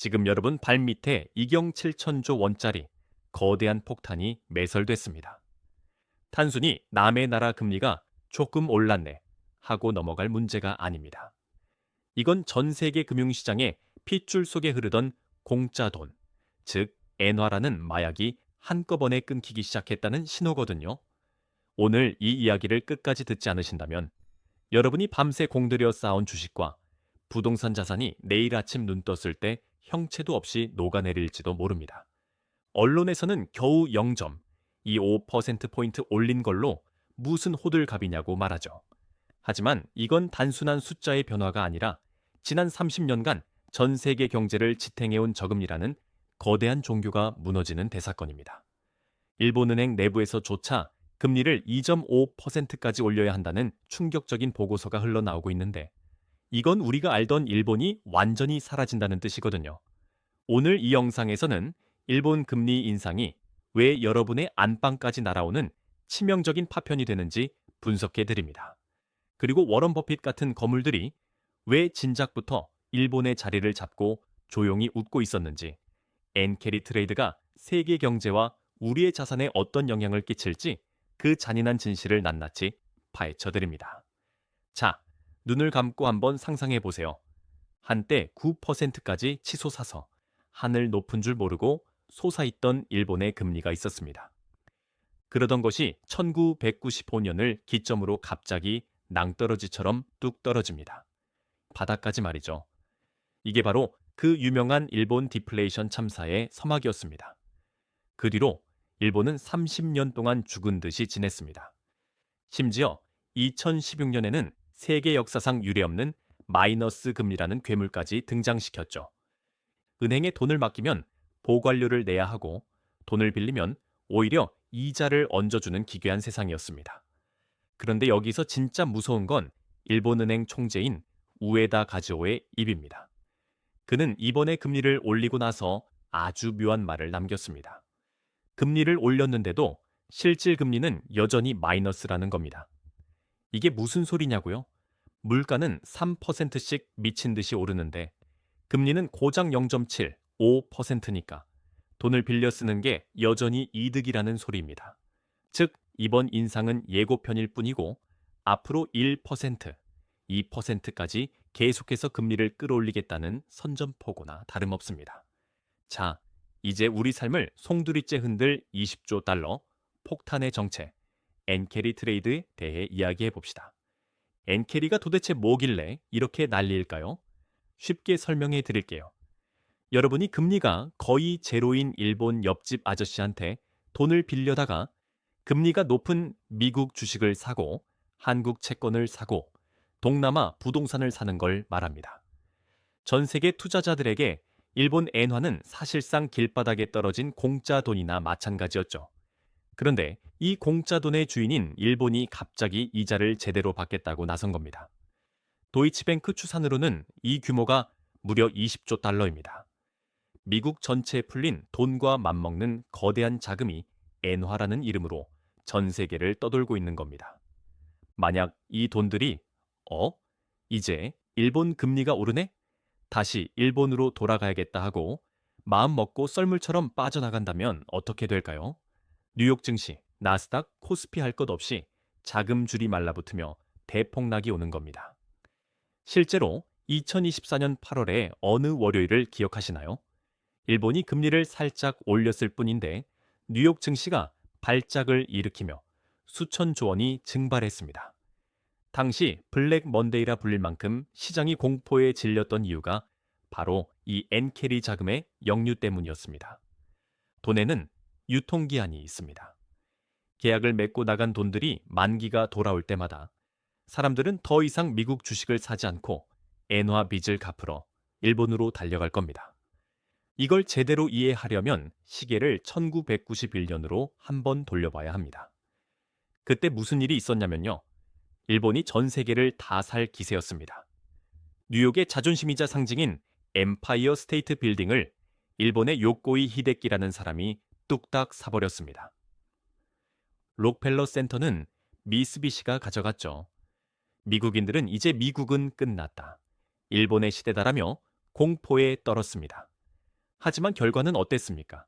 지금 여러분 발밑에 이경 7천조 원짜리 거대한 폭탄이 매설됐습니다. 단순히 남의 나라 금리가 조금 올랐네 하고 넘어갈 문제가 아닙니다. 이건 전 세계 금융시장에 핏줄 속에 흐르던 공짜 돈, 즉 엔화라는 마약이 한꺼번에 끊기기 시작했다는 신호거든요. 오늘 이 이야기를 끝까지 듣지 않으신다면 여러분이 밤새 공들여 쌓아온 주식과 부동산 자산이 내일 아침 눈 떴을 때 형체도 없이 녹아내릴지도 모릅니다. 언론에서는 겨우 0점, 이 5%포인트 올린 걸로 무슨 호들갑이냐고 말하죠. 하지만 이건 단순한 숫자의 변화가 아니라 지난 30년간 전 세계 경제를 지탱해온 저금리라는 거대한 종교가 무너지는 대사건입니다. 일본은행 내부에서조차 금리를 2.5%까지 올려야 한다는 충격적인 보고서가 흘러나오고 있는데 이건 우리가 알던 일본이 완전히 사라진다는 뜻이거든요. 오늘 이 영상에서는 일본 금리 인상이 왜 여러분의 안방까지 날아오는 치명적인 파편이 되는지 분석해 드립니다. 그리고 워런 버핏 같은 거물들이 왜 진작부터 일본의 자리를 잡고 조용히 웃고 있었는지, 엔캐리 트레이드가 세계 경제와 우리의 자산에 어떤 영향을 끼칠지 그 잔인한 진실을 낱낱이 파헤쳐 드립니다. 자, 눈을 감고 한번 상상해 보세요. 한때 9%까지 치솟아서 하늘 높은 줄 모르고 솟아있던 일본의 금리가 있었습니다. 그러던 것이 1995년을 기점으로 갑자기 낭떠러지처럼 뚝 떨어집니다. 바닥까지 말이죠. 이게 바로 그 유명한 일본 디플레이션 참사의 서막이었습니다. 그 뒤로 일본은 30년 동안 죽은 듯이 지냈습니다. 심지어 2016년에는 세계 역사상 유례없는 마이너스 금리라는 괴물까지 등장시켰죠. 은행에 돈을 맡기면 보관료를 내야 하고 돈을 빌리면 오히려 이자를 얹어주는 기괴한 세상이었습니다. 그런데 여기서 진짜 무서운 건 일본은행 총재인 우에다 가즈오의 입입니다. 그는 이번에 금리를 올리고 나서 아주 묘한 말을 남겼습니다. 금리를 올렸는데도 실질 금리는 여전히 마이너스라는 겁니다. 이게 무슨 소리냐고요? 물가는 3%씩 미친 듯이 오르는데 금리는 고작 0.7, 5%니까 돈을 빌려 쓰는 게 여전히 이득이라는 소리입니다. 즉, 이번 인상은 예고편일 뿐이고 앞으로 1%, 2%까지 계속해서 금리를 끌어올리겠다는 선전포고나 다름없습니다. 자, 이제 우리 삶을 송두리째 흔들 20조 달러 폭탄의 정체 엔캐리 트레이드에 대해 이야기해 봅시다. 엔캐리가 도대체 뭐길래 이렇게 난리일까요? 쉽게 설명해 드릴게요. 여러분이 금리가 거의 제로인 일본 옆집 아저씨한테 돈을 빌려다가 금리가 높은 미국 주식을 사고 한국 채권을 사고 동남아 부동산을 사는 걸 말합니다. 전 세계 투자자들에게 일본 엔화는 사실상 길바닥에 떨어진 공짜 돈이나 마찬가지였죠. 그런데 이 공짜 돈의 주인인 일본이 갑자기 이자를 제대로 받겠다고 나선 겁니다. 도이치뱅크 추산으로는 이 규모가 무려 20조 달러입니다. 미국 전체에 풀린 돈과 맞먹는 거대한 자금이 엔화라는 이름으로 전 세계를 떠돌고 있는 겁니다. 만약 이 돈들이 어? 이제 일본 금리가 오르네? 다시 일본으로 돌아가야겠다 하고 마음 먹고 썰물처럼 빠져나간다면 어떻게 될까요? 뉴욕 증시, 나스닥, 코스피 할 것 없이 자금줄이 말라붙으며 대폭락이 오는 겁니다. 실제로 2024년 8월에 어느 월요일을 기억하시나요? 일본이 금리를 살짝 올렸을 뿐인데 뉴욕 증시가 발작을 일으키며 수천조 원이 증발했습니다. 당시 블랙 먼데이라 불릴 만큼 시장이 공포에 질렸던 이유가 바로 이 엔캐리 자금의 역류 때문이었습니다. 돈에는 유통기한이 있습니다. 계약을 맺고 나간 돈들이 만기가 돌아올 때마다 사람들은 더 이상 미국 주식을 사지 않고 엔화 빚을 갚으러 일본으로 달려갈 겁니다. 이걸 제대로 이해하려면 시계를 1991년으로 한 번 돌려봐야 합니다. 그때 무슨 일이 있었냐면요. 일본이 전 세계를 다 살 기세였습니다. 뉴욕의 자존심이자 상징인 엠파이어 스테이트 빌딩을 일본의 요코이 히데키라는 사람이 뚝딱 사버렸습니다. 록펠러 센터는 미쓰비시가 가져갔죠. 미국인들은 이제 미국은 끝났다. 일본의 시대다라며 공포에 떨었습니다. 하지만 결과는 어땠습니까?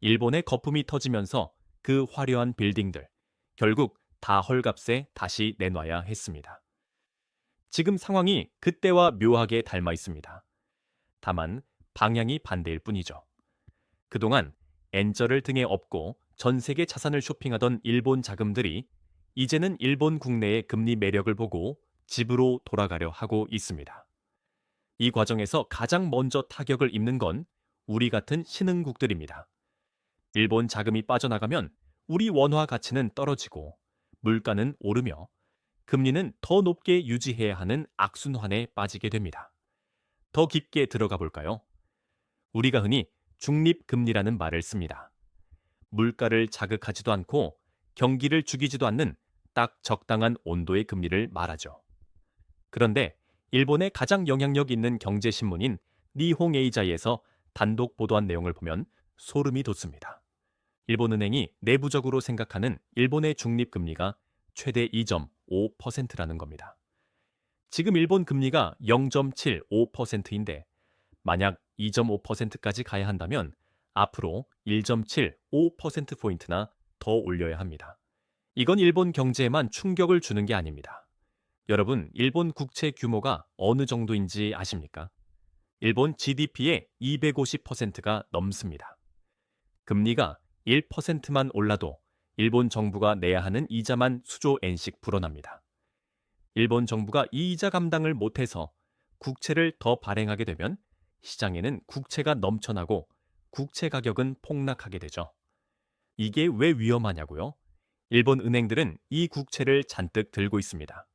일본의 거품이 터지면서 그 화려한 빌딩들, 결국 다 헐값에 다시 내놔야 했습니다. 지금 상황이 그때와 묘하게 닮아 있습니다. 다만 방향이 반대일 뿐이죠. 그동안 엔저를 등에 업고 전 세계 자산을 쇼핑하던 일본 자금들이 이제는 일본 국내의 금리 매력을 보고 집으로 돌아가려 하고 있습니다. 이 과정에서 가장 먼저 타격을 입는 건 우리 같은 신흥국들입니다. 일본 자금이 빠져나가면 우리 원화 가치는 떨어지고 물가는 오르며 금리는 더 높게 유지해야 하는 악순환에 빠지게 됩니다. 더 깊게 들어가 볼까요? 우리가 흔히 중립금리라는 말을 씁니다. 물가를 자극하지도 않고 경기를 죽이지도 않는 딱 적당한 온도의 금리를 말하죠. 그런데 일본의 가장 영향력 있는 경제신문인 니홍에이자이에서 단독 보도한 내용을 보면 소름이 돋습니다. 일본은행이 내부적으로 생각하는 일본의 중립금리가 최대 2.5%라는 겁니다. 지금 일본 금리가 0.75%인데 만약 2.5%까지 가야 한다면 앞으로 1.75%포인트나 더 올려야 합니다. 이건 일본 경제에만 충격을 주는 게 아닙니다. 여러분, 일본 국채 규모가 어느 정도인지 아십니까? 일본 GDP의 250%가 넘습니다. 금리가 1%만 올라도 일본 정부가 내야 하는 이자만 수조 엔씩 불어납니다. 일본 정부가 이 이자 감당을 못해서 국채를 더 발행하게 되면 시장에는 국채가 넘쳐나고 국채 가격은 폭락하게 되죠. 이게 왜 위험하냐고요? 일본 은행들은 이 국채를 잔뜩 들고 있습니다.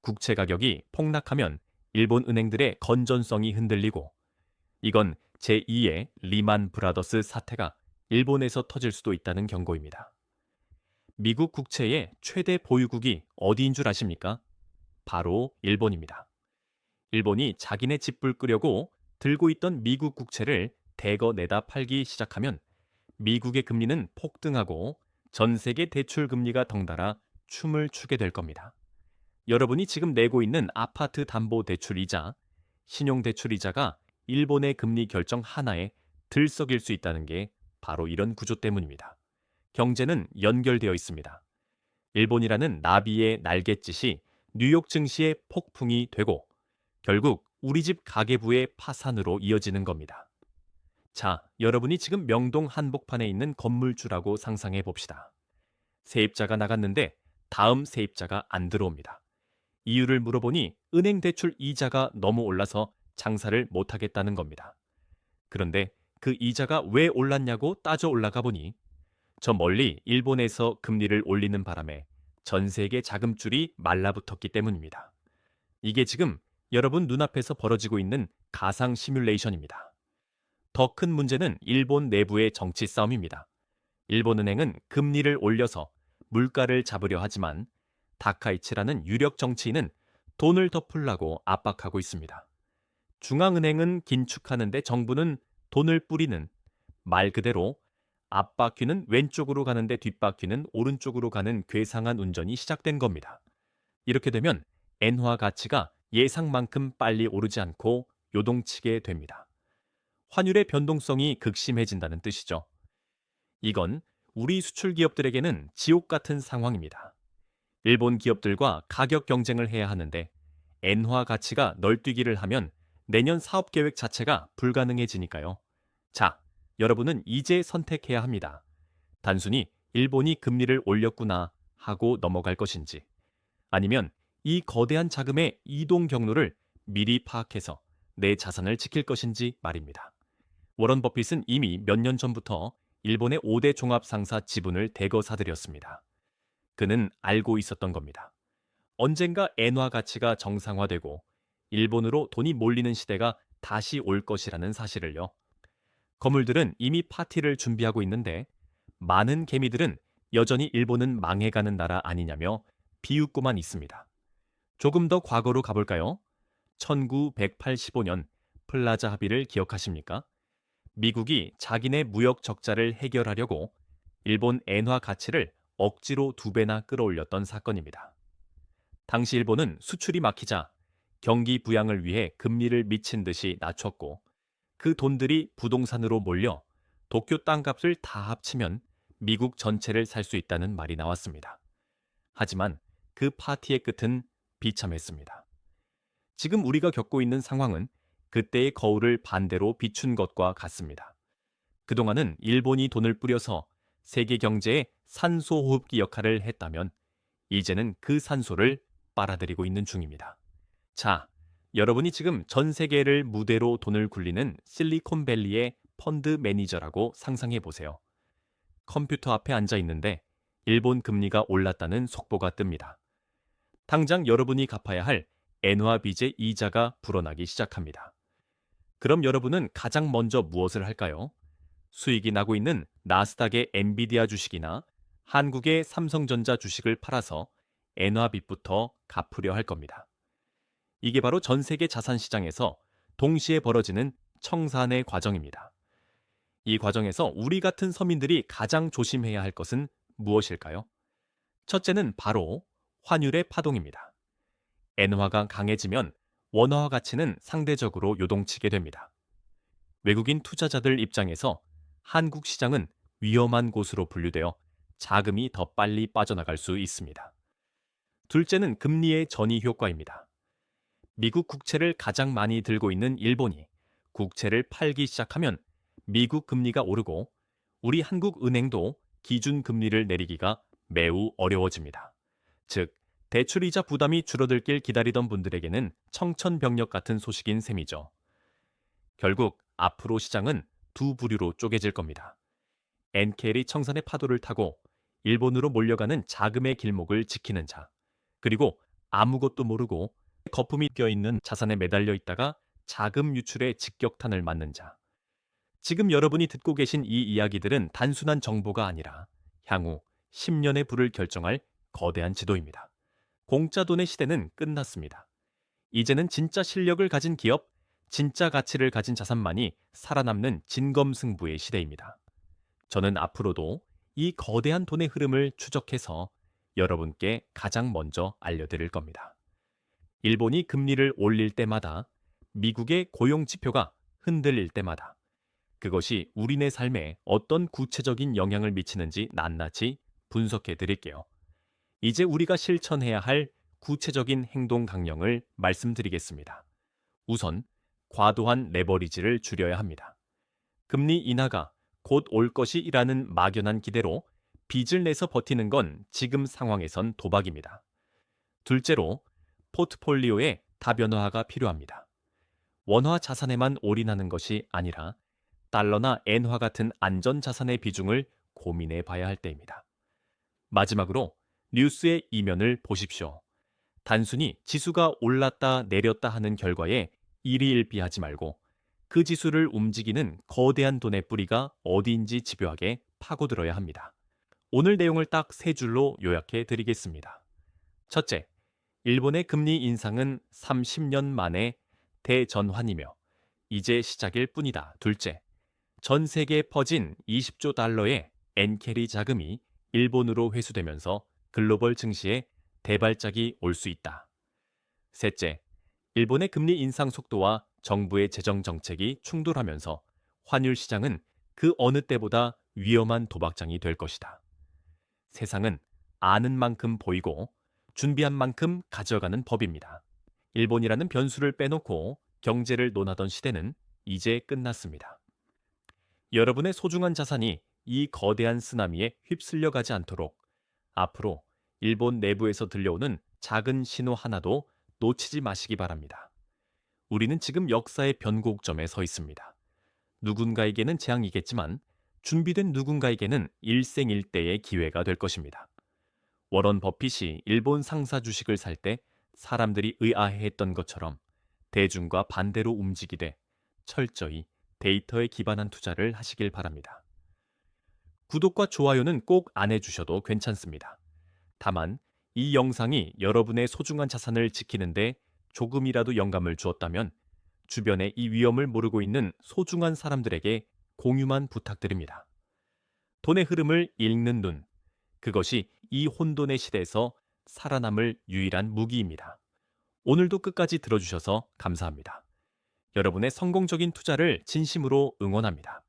국채 가격이 폭락하면 일본 은행들의 건전성이 흔들리고 이건 제2의 리만 브라더스 사태가 일본에서 터질 수도 있다는 경고입니다. 미국 국채의 최대 보유국이 어디인 줄 아십니까? 바로 일본입니다. 일본이 자기네 집불 끄려고 들고 있던 미국 국채를 대거 내다 팔기 시작하면 미국의 금리는 폭등하고 전 세계 대출 금리가 덩달아 춤을 추게 될 겁니다. 여러분이 지금 내고 있는 아파트 담보 대출 이자, 신용 대출 이자가 일본의 금리 결정 하나에 들썩일 수 있다는 게 바로 이런 구조 때문입니다. 경제는 연결되어 있습니다. 일본이라는 나비의 날갯짓이 뉴욕 증시의 폭풍이 되고 결국 우리 집 가계부의 파산으로 이어지는 겁니다. 자, 여러분이 지금 명동 한복판에 있는 건물주라고 상상해 봅시다. 세입자가 나갔는데 다음 세입자가 안 들어옵니다. 이유를 물어보니 은행 대출 이자가 너무 올라서 장사를 못하겠다는 겁니다. 그런데 그 이자가 왜 올랐냐고 따져 올라가 보니 저 멀리 일본에서 금리를 올리는 바람에 전 세계 자금줄이 말라붙었기 때문입니다. 이게 지금 여러분 눈앞에서 벌어지고 있는 가상 시뮬레이션입니다. 더 큰 문제는 일본 내부의 정치 싸움입니다. 일본은행은 금리를 올려서 물가를 잡으려 하지만 다카이치라는 유력 정치인은 돈을 더 풀라고 압박하고 있습니다. 중앙은행은 긴축하는데 정부는 돈을 뿌리는 말 그대로 앞바퀴는 왼쪽으로 가는데 뒷바퀴는 오른쪽으로 가는 괴상한 운전이 시작된 겁니다. 이렇게 되면 엔화 가치가 예상만큼 빨리 오르지 않고 요동치게 됩니다. 환율의 변동성이 극심해진다는 뜻이죠. 이건 우리 수출 기업들에게는 지옥 같은 상황입니다. 일본 기업들과 가격 경쟁을 해야 하는데 엔화 가치가 널뛰기를 하면 내년 사업 계획 자체가 불가능해지니까요. 자, 여러분은 이제 선택해야 합니다. 단순히 일본이 금리를 올렸구나 하고 넘어갈 것인지 아니면 이 거대한 자금의 이동 경로를 미리 파악해서 내 자산을 지킬 것인지 말입니다. 워런 버핏은 이미 몇 년 전부터 일본의 5대 종합상사 지분을 대거 사들였습니다. 그는 알고 있었던 겁니다. 언젠가 엔화 가치가 정상화되고 일본으로 돈이 몰리는 시대가 다시 올 것이라는 사실을요. 거물들은 이미 파티를 준비하고 있는데 많은 개미들은 여전히 일본은 망해가는 나라 아니냐며 비웃고만 있습니다. 조금 더 과거로 가볼까요? 1985년 플라자 합의를 기억하십니까? 미국이 자기네 무역 적자를 해결하려고 일본 엔화 가치를 억지로 두 배나 끌어올렸던 사건입니다. 당시 일본은 수출이 막히자 경기 부양을 위해 금리를 미친 듯이 낮췄고 그 돈들이 부동산으로 몰려 도쿄 땅값을 다 합치면 미국 전체를 살 수 있다는 말이 나왔습니다. 하지만 그 파티의 끝은 비참했습니다. 지금 우리가 겪고 있는 상황은 그때의 거울을 반대로 비춘 것과 같습니다. 그동안은 일본이 돈을 뿌려서 세계 경제에 산소 호흡기 역할을 했다면 이제는 그 산소를 빨아들이고 있는 중입니다. 자, 여러분이 지금 전 세계를 무대로 돈을 굴리는 실리콘밸리의 펀드 매니저라고 상상해 보세요. 컴퓨터 앞에 앉아 있는데 일본 금리가 올랐다는 속보가 뜹니다. 당장 여러분이 갚아야 할 엔화 빚의 이자가 불어나기 시작합니다. 그럼 여러분은 가장 먼저 무엇을 할까요? 수익이 나고 있는 나스닥의 엔비디아 주식이나 한국의 삼성전자 주식을 팔아서 엔화 빚부터 갚으려 할 겁니다. 이게 바로 전 세계 자산 시장에서 동시에 벌어지는 청산의 과정입니다. 이 과정에서 우리 같은 서민들이 가장 조심해야 할 것은 무엇일까요? 첫째는 바로 환율의 파동입니다. 엔화가 강해지면 원화화 가치는 상대적으로 요동치게 됩니다. 외국인 투자자들 입장에서 한국 시장은 위험한 곳으로 분류되어 자금이 더 빨리 빠져나갈 수 있습니다. 둘째는 금리의 전이 효과입니다. 미국 국채를 가장 많이 들고 있는 일본이 국채를 팔기 시작하면 미국 금리가 오르고 우리 한국 은행도 기준 금리를 내리기가 매우 어려워집니다. 즉, 대출이자 부담이 줄어들길 기다리던 분들에게는 청천벽력 같은 소식인 셈이죠. 결국 앞으로 시장은 두 부류로 쪼개질 겁니다. 엔켈이 청산의 파도를 타고 일본으로 몰려가는 자금의 길목을 지키는 자, 그리고 아무것도 모르고 거품이 껴있는 자산에 매달려 있다가 자금 유출에 직격탄을 맞는 자. 지금 여러분이 듣고 계신 이 이야기들은 단순한 정보가 아니라 향후 10년의 부를 결정할 거대한 지도입니다. 공짜 돈의 시대는 끝났습니다. 이제는 진짜 실력을 가진 기업, 진짜 가치를 가진 자산만이 살아남는 진검승부의 시대입니다. 저는 앞으로도 이 거대한 돈의 흐름을 추적해서 여러분께 가장 먼저 알려드릴 겁니다. 일본이 금리를 올릴 때마다 미국의 고용 지표가 흔들릴 때마다 그것이 우리네 삶에 어떤 구체적인 영향을 미치는지 낱낱이 분석해 드릴게요. 이제 우리가 실천해야 할 구체적인 행동 강령을 말씀드리겠습니다. 우선 과도한 레버리지를 줄여야 합니다. 금리 인하가 곧 올 것이라는 막연한 기대로 빚을 내서 버티는 건 지금 상황에선 도박입니다. 둘째로 포트폴리오의 다변화가 필요합니다. 원화 자산에만 올인하는 것이 아니라 달러나 엔화 같은 안전 자산의 비중을 고민해 봐야 할 때입니다. 마지막으로 뉴스의 이면을 보십시오. 단순히 지수가 올랐다 내렸다 하는 결과에 일희일비하지 말고 그 지수를 움직이는 거대한 돈의 뿌리가 어디인지 집요하게 파고들어야 합니다. 오늘 내용을 딱 세 줄로 요약해 드리겠습니다. 첫째, 일본의 금리 인상은 30년 만에 대전환이며 이제 시작일 뿐이다. 둘째, 전 세계에 퍼진 20조 달러의 엔캐리 자금이 일본으로 회수되면서 글로벌 증시에 대발작이 올 수 있다. 셋째, 일본의 금리 인상 속도와 정부의 재정 정책이 충돌하면서 환율 시장은 그 어느 때보다 위험한 도박장이 될 것이다. 세상은 아는 만큼 보이고 준비한 만큼 가져가는 법입니다. 일본이라는 변수를 빼놓고 경제를 논하던 시대는 이제 끝났습니다. 여러분의 소중한 자산이 이 거대한 쓰나미에 휩쓸려 가지 않도록 앞으로 일본 내부에서 들려오는 작은 신호 하나도 놓치지 마시기 바랍니다. 우리는 지금 역사의 변곡점에 서 있습니다. 누군가에게는 재앙이겠지만 준비된 누군가에게는 일생일대의 기회가 될 것입니다. 워런 버핏이 일본 상사 주식을 살 때 사람들이 의아해했던 것처럼 대중과 반대로 움직이되 철저히 데이터에 기반한 투자를 하시길 바랍니다. 구독과 좋아요는 꼭 안 해주셔도 괜찮습니다. 다만 이 영상이 여러분의 소중한 자산을 지키는데 조금이라도 영감을 주었다면 주변에 이 위험을 모르고 있는 소중한 사람들에게 공유만 부탁드립니다. 돈의 흐름을 읽는 눈, 그것이 이 혼돈의 시대에서 살아남을 유일한 무기입니다. 오늘도 끝까지 들어주셔서 감사합니다. 여러분의 성공적인 투자를 진심으로 응원합니다.